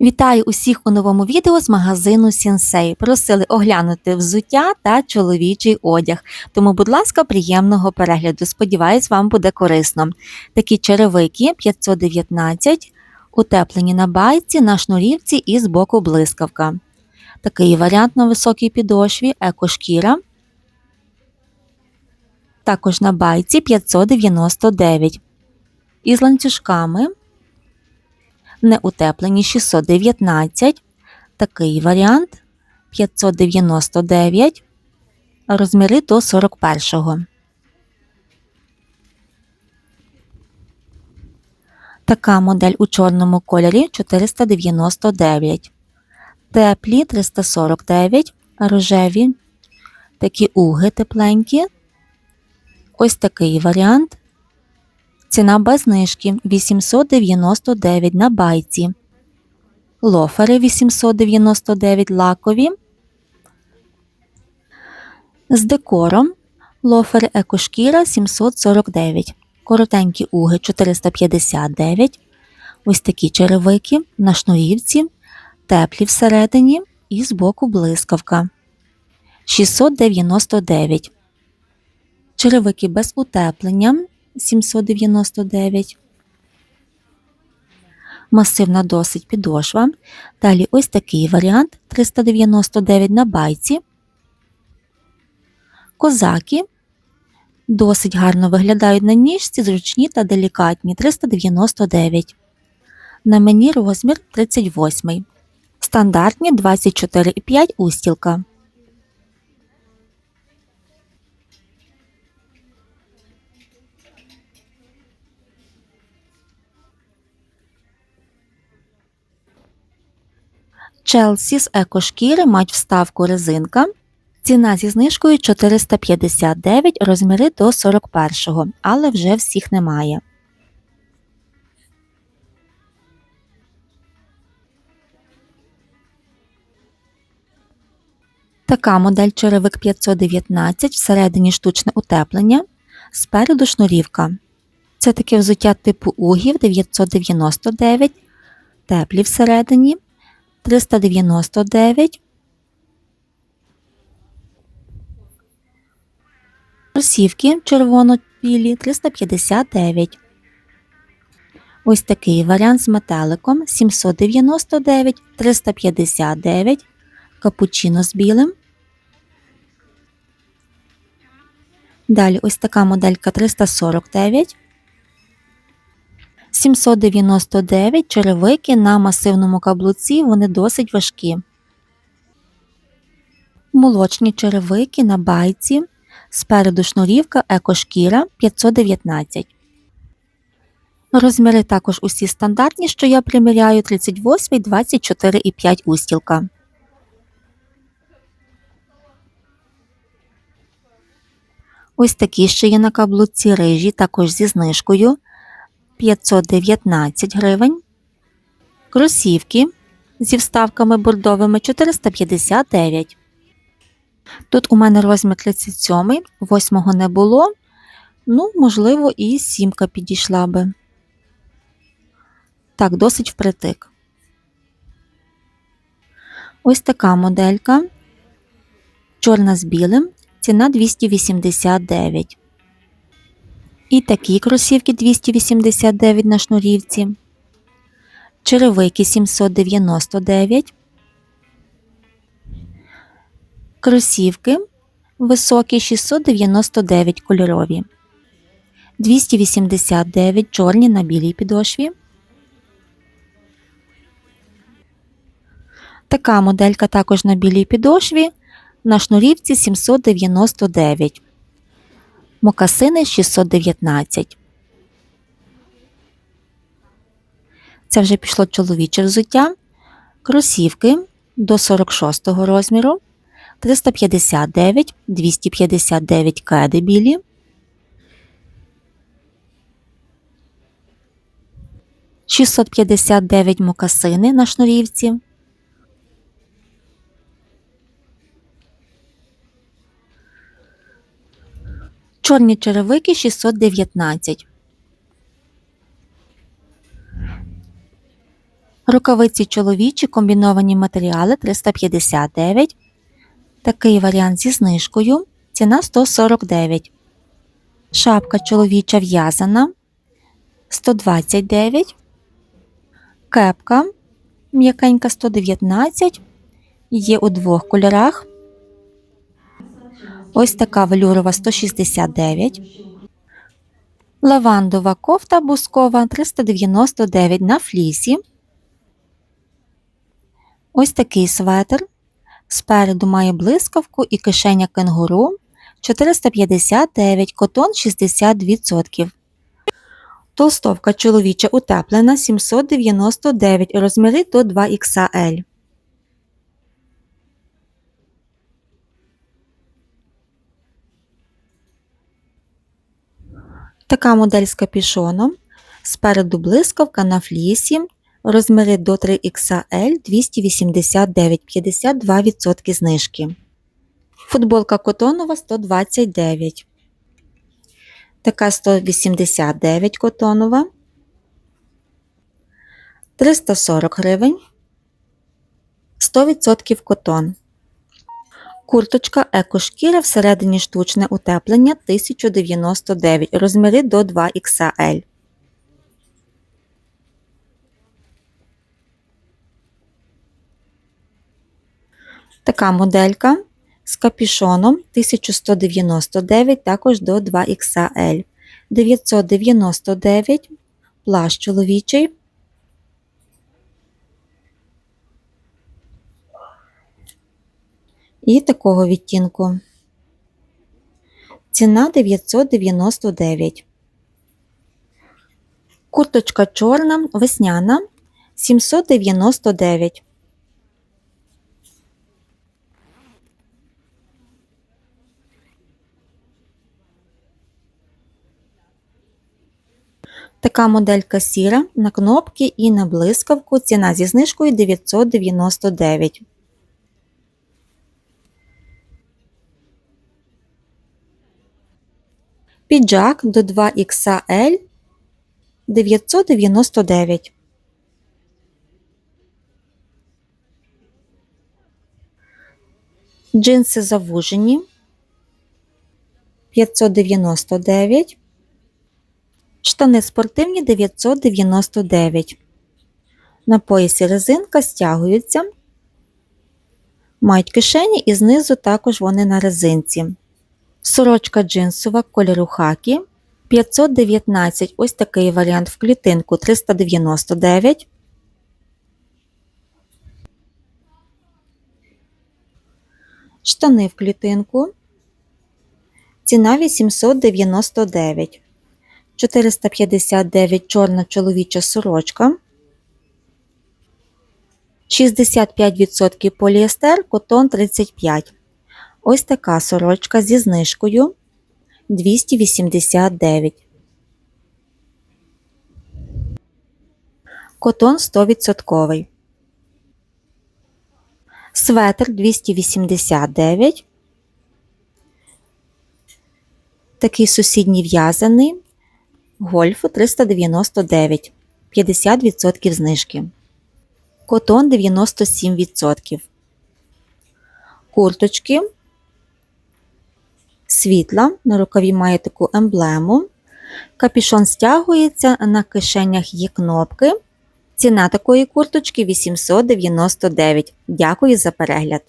Вітаю усіх у новому відео з магазину Сінсей. Просили оглянути взуття та чоловічий одяг. Тому, будь ласка, приємного перегляду. Сподіваюсь, вам буде корисно. Такі черевики 519, утеплені на байці, на шнурівці і з боку блискавка. Такий варіант на високій підошві, екошкіра. Також на байці 599. Із ланцюжками неутеплені 619, такий варіант. 599, розміри до 41. Така модель у чорному кольорі 499, теплі 349, рожеві, такі уги тепленькі. Ось такий варіант Ціна без знижки 899 на байці. Лофери 899 лакові. З декором лофери екошкіра 749. Коротенькі уги 459. Ось такі черевики на шнурівці, теплі всередині і збоку блискавка 699. Черевики без утеплення 799. Масивна досить підошва. Далі ось такий варіант 399 на байці. Козаки досить гарно виглядають на ніжці, зручні та делікатні 399. На мені розмір 38. Стандартні 24,5 устілка. Челсі з екошкіри мають вставку резинка. Ціна зі знижкою 459 розміри до 41, але вже всіх немає. Така модель черевик 519, всередині штучне утеплення, спереду шнурівка. Це таке взуття типу угів 999, теплі всередині. 399. Кросівки червоно-білі 359. Ось такий варіант з метеликом 799, 359, капучино з білим. Далі ось така моделька 349. 799 черевики на масивному каблуці, вони досить важкі. Молочні черевики на байці. Спереду шнурівка екошкіра 519. Розміри також усі стандартні, що я приміряю 38, 24 і 5 устілка. Ось такі ще є на каблуці рижі, також зі знижкою 519 гривень. Кросівки зі вставками бордовими 459. Тут у мене розмір 37, 8 не було. Ну, можливо, і сімка підійшла би. Так, досить впритик. Ось така моделька. Чорна з білим. Ціна 289. І такі кросівки 289 на шнурівці. Черевики 799. Кросівки високі 699 кольорові. 289 чорні на білій підошві. Така моделька також на білій підошві. На шнурівці 799 мокасини 619. Це вже пішло чоловіче взуття, кросівки до 46 розміру, 359, 259 кеди білі. Шістсот п'ятдесят дев'ять мокасини на шнурівці, Чорні черевики 619. Рукавиці чоловічі комбіновані матеріали 359. Такий варіант зі знижкою. Ціна 149. Шапка чоловіча в'язана 129. Кепка м'якенька 119. Є у двох кольорах. Ось така велюрова 169. Лавандова кофта бускова 399 на флісі. Ось такий светр. Спереду має блискавку і кишеня кенгуру 459, котон 60%. Толстовка чоловіча утеплена 799, розміри до 2XL. Така модель з капюшоном. Спереду блискавка на флісі. Розміри до 3XL 289, 52% знижки. Футболка котонова 129. Така 189 котонова. 340 гривень. 100% котон. Курточка екошкіра всередині штучне утеплення 1099, розміри до 2XL. Така моделька з капюшоном 1199, також до 2XL. 999 плащ чоловічий. І такого відтінку. Ціна 999. Курточка чорна, весняна 799. Така моделька сіра на кнопки і на блискавку. Ціна зі знижкою 999. Піджак до 2XL 999. Джинси завужені 599. Штани спортивні 999. На поясі резинка стягуються. Мають кишені і знизу також вони на резинці. Сорочка джинсова кольору хакі 519. Ось такий варіант в клітинку 399. Штани в клітинку. Ціна 899. 459 чорна чоловіча сорочка. 65% поліестер, котон 35. Ось така сорочка зі знижкою 289. Котон 100%. Светр 289. Такий сусідній в'язаний. Гольфу 399. 50% знижки. Котон 97%. Курточки світла. На рукаві має таку емблему. Капішон стягується, на кишенях є кнопки. Ціна такої курточки 899. Дякую за перегляд!